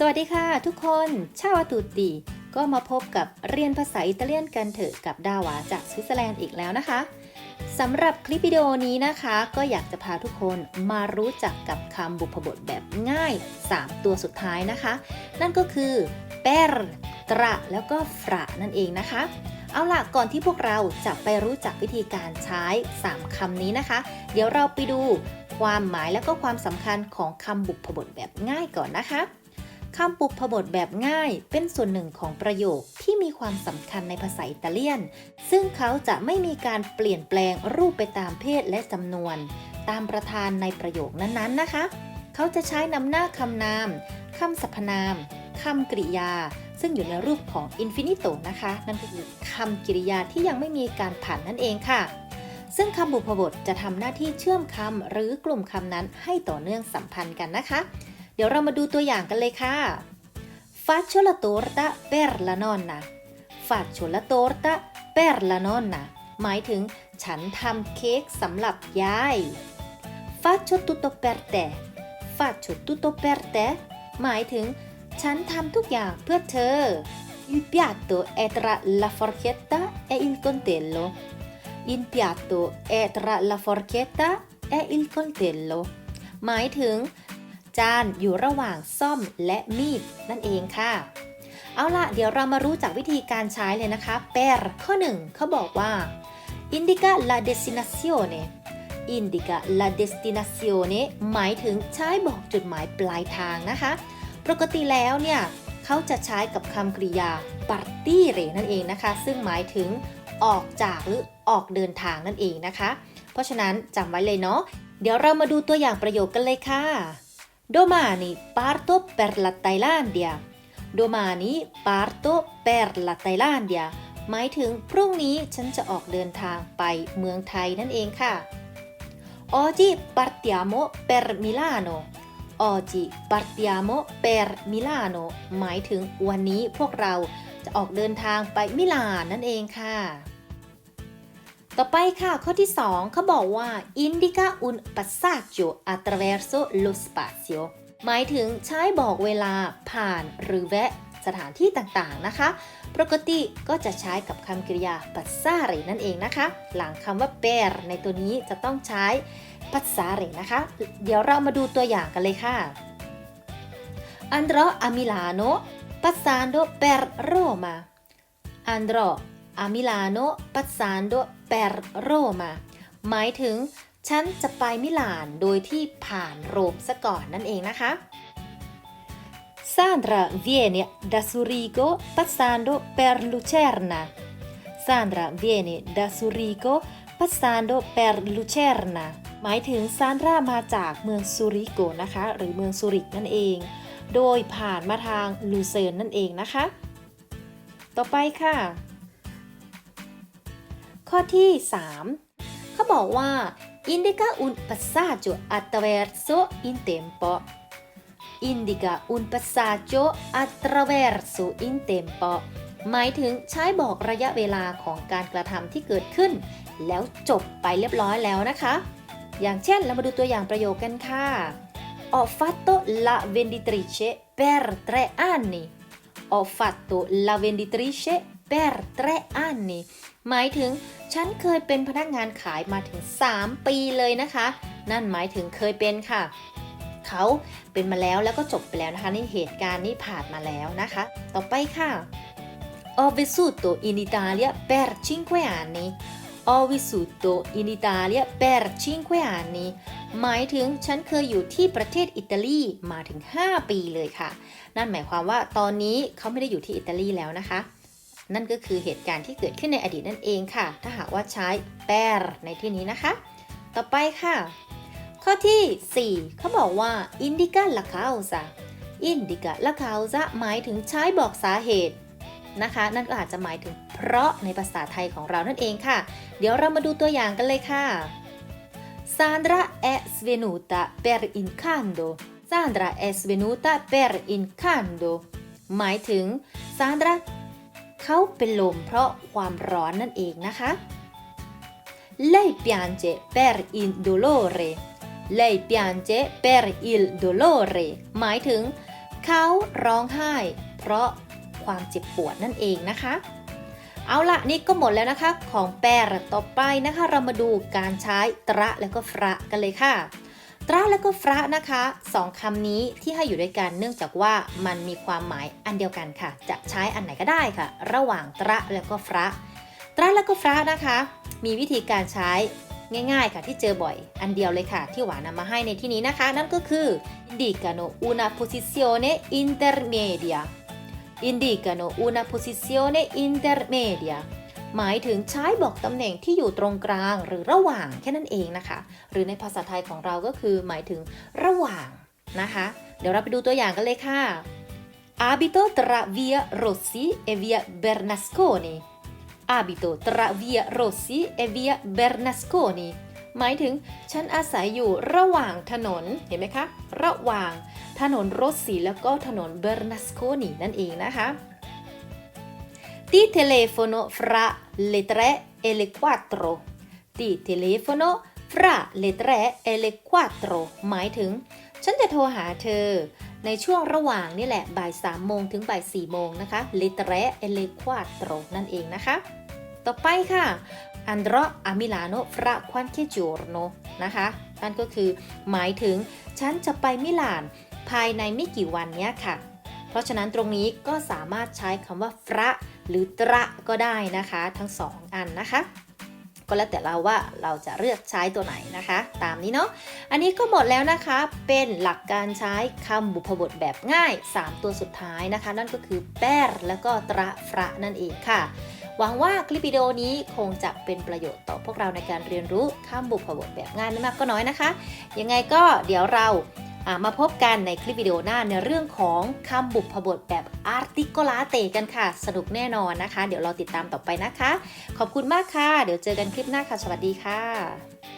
สวัสดีค่ะทุกคนชาวตุติก็มาพบกับเรียนภาษาอิตาเลียนกันเถอะกับดาวาจากสวิตเซอร์แลนด์อีกแล้วนะคะสำหรับคลิปวิดีโอนี้นะคะ ก็อยากจะพาทุกคนมารู้จักกับคำบุพบทแบบง่าย 3 ตัวสุดท้ายนะคะ นั่นก็คือ per ตระแล้วก็ fra นั่นเองนะคะ เอาล่ะก่อนที่พวกเราจะไปรู้จักวิธีการใช้ 3คำนี้นะคะ เดี๋ยวเราไปดูความหมายและก็ความสำคัญของคำบุพบทแบบง่ายก่อนนะคะ คำปุพบทแบบง่ายเป็นส่วนหนึ่งของประโยคที่มีความสำคัญในภาษาอิตาเลียน ซึ่งเขาจะไม่มีการเปลี่ยนแปลงรูปไปตามเพศและจำนวน ตามประธานในประโยคนั้นๆนะคะ เขาจะใช้นำหน้าคำนามคำสรรพนามคำกริยา ซึ่งอยู่ในรูปของ infinito นะคะ นั่นคือคำกริยาที่ยังไม่มีการผ่านนั่นเองค่ะ ซึ่งคำบุพบทจะทำหน้าที่เชื่อมคำหรือกลุ่มคำนั้นให้ต่อเนื่องสัมพันธ์กันนะคะ เดี๋ยวเรามาดูตัวอย่างกันเลยค่ะ Faccio la torta per la nonna Faccio la torta per la nonna หมายถึงฉันทำเค้กสำหรับยาย Faccio tutto per te Faccio tutto per te หมายถึงฉันทำทุกอย่างเพื่อเธอ Il piatto è tra la forchetta e il coltello Il piatto è tra la forchetta e il coltello หมายถึง จานอยู่ระหว่างซ่อมและมีดนั่นเองค่ะ เอาละเดี๋ยวเรามารู้จักวิธีการใช้เลยนะคะ per ข้อ 1 เขาบอกว่า indica la destinazione indica la destinazione หมายถึงใช้บอกจุดหมายปลายทางนะคะ ปกติแล้วเนี่ยเขาจะใช้กับคำกริยา partire นั่นเองนะคะ ซึ่งหมายถึงออกจากหรือออกเดินทางนั่นเองนะคะ เพราะฉะนั้นจำไว้เลยเนาะเดี๋ยวเรามาดูตัวอย่างประโยคกันเลยค่ะ Domani parto per la Thailandia. Domani parto per la Thailandia. หมายถึงพรุ่งนี้ฉันจะออกเดินทางไปเมืองไทยนั่นเองค่ะ Oggi partiamo per Milano. Oggi partiamo per Milano หมายถึงวันนี้พวกเราจะออกเดินทางไปมิลานนั่นเองค่ะ ต่อไปค่ะ ข้อที่ 2เขาบอกว่า indica un passaggio attraverso lo spazio หมายถึงใช้บอกเวลาผ่านหรือแวะสถานที่ต่างๆนะคะ ปกติก็จะใช้กับคำกริยา passare นั่นเองนะคะ หลังคำว่า per ในตัวนี้จะต้องใช้ passare นะคะ เดี๋ยวเรามาดูตัวอย่างกันเลยค่ะ Andrò a Milano passando per Roma Andrò a Milano passando per Roma หมายถึง ฉันจะไปมิลานโดยที่ผ่านโรมซะก่อนนั่นเองนะคะ Sandra viene da Zurigo passando per Lucerna Sandra viene da Zurigo passando per Lucerna หมายถึงซานดรามาจากเมืองซูริโกนะคะ หรือเมืองซูริกนั่นเอง โดยผ่านมาทางลูเซิร์นนั่นเองนะคะ ต่อไปค่ะ ข้อที่ 3 เขาบอกว่า indica un passaggio attraverso in tempo indica un passaggio attraverso in tempo หมายถึงใช้บอกระยะเวลาของการกระทำที่เกิดขึ้น แล้วจบไปเรียบร้อยแล้วนะคะ อย่างเช่นเรามาดูตัวอย่างประโยคกันค่ะ Ho fatto la venditrice per tre anni Ho fatto la venditrice per tre anni หมายถึงฉันเคยเป็นพนักงานขายมาถึง 3 ปีเลยนะคะ นั่นหมายถึงเคยเป็นค่ะ เขาเป็นมาแล้วแล้วก็จบไปแล้วนะคะ นี่เหตุการณ์นี้ผ่านมาแล้วนะคะ ต่อไปค่ะ Ho vissuto in Italia per 5 anni Ho vissuto in Italia per 5 anni หมายถึงฉันเคยอยู่ที่ประเทศอิตาลีมาถึง 5 ปีเลยค่ะ นั่นหมายความว่าตอนนี้เขาไม่ได้อยู่ที่อิตาลีแล้วนะคะ นั่นก็คือเหตุการณ์ที่เกิดขึ้นในอดีตนั่นเองค่ะ ถ้าหากว่าใช้ per ในที่นี้นะคะ ต่อไปค่ะ ข้อที่ 4 เขาบอกว่า indica la causa indica la causa หมายถึงใช้บอกสาเหตุนะคะ นั่นก็อาจจะหมายถึงเพราะในภาษาไทยของเรานั่นเองค่ะ เดี๋ยวเรามาดูตัวอย่างกันเลยค่ะ Sandra è svenuta per incanto Sandra è svenuta per incanto หมายถึง Sandra เขาเป็นลมเพราะความร้อนนั่นเองนะคะ Lei piange per il dolore Lei piange per il dolore หมายถึง เขาร้องไห้ เพราะความเจ็บปวดนั่นเองนะคะ เอาละนี่ก็หมดแล้วนะคะ ของแปรต่อไปนะคะ เรามาดูการใช้ตระแล้วก็ฟระกันเลยค่ะ ตระแล้วก็ฟระนะคะสองคำนี้ที่ให้อยู่ด้วยกันเนื่องจากว่ามันมีความหมายอันเดียวกันค่ะ จะใช้อันไหนก็ได้ค่ะ ระหว่างตระแล้วก็ฟระตระแล้วก็ฟระนะคะ มีวิธีการใช้ง่ายๆค่ะที่เจอบ่อยอันเดียวเลยค่ะ ที่หวานนำมาให้ในที่นี้นะคะ นั่นก็คือ indicano una posizione intermedia indicano una posizione intermedia หมายถึงใช้บอกตำแหน่งที่อยู่ตรงกลางหรือระหว่างแค่นั้นเองนะคะ หรือในภาษาไทยของเราก็คือหมายถึงระหว่างนะคะ เดี๋ยวเราไปดูตัวอย่างกันเลยค่ะ abito tra via Rossi e via Bernasconi abito tra via Rossi e via Bernasconi หมายถึงฉันอาศัยอยู่ระหว่างถนนเห็นไหมคะ ระหว่างถนนโรสสีแล้วก็ถนนเบอร์นัสโคนีนั่นเองนะคะ Ti telefono fra le 3 e le 4 Ti telefono fra le 3 e le 4 หมายถึง ฉันจะโทรหาเธอ ในช่วงระหว่างนี่แหละบ่าย3โมงถึงบ่าย4โมงนะคะ le 3 e le 4 นั่นเองนะคะ ต่อไปค่ะ andrò a Milano fra qualche giorno นะคะ นั่นก็คือ หมายถึง ฉันจะไปมิลาน ภายในไม่กี่วันนี้ค่ะ ราะฉะนั้นตรงนี้ก็สามารถใช้คำว่า fra หรือ tra ก็ได้นะคะ ทั้งสองอันนะคะ ก็แล้วแต่เราว่าเราจะเลือกใช้ตัวไหนนะคะ ตามนี้เนาะอันนี้ก็หมดแล้วนะคะ เป็นหลักการใช้คำบุพบทแบบง่าย 3 ตัวสุดท้ายนะคะ นั่นก็คือแปรแล้วก็ตระฟระนั่นเองค่ะหวังว่าคลิปวิดีโอนี้คงจะเป็นประโยชน์ต่อพวกเราในการเรียนรู้คำบุพบทแบบง่ายไม่มากก็น้อยนะคะ ยังไงก็เดี๋ยวเรา มาพบกันในคลิปวิดีโอหน้าในเรื่องของคำบุพบทแบบอาร์ติโกลาเตกันค่ะ สนุกแน่นอนนะคะ เดี๋ยวเราติดตามต่อไปนะคะ ขอบคุณมากค่ะ เดี๋ยวเจอกันคลิปหน้าค่ะ สวัสดีค่ะ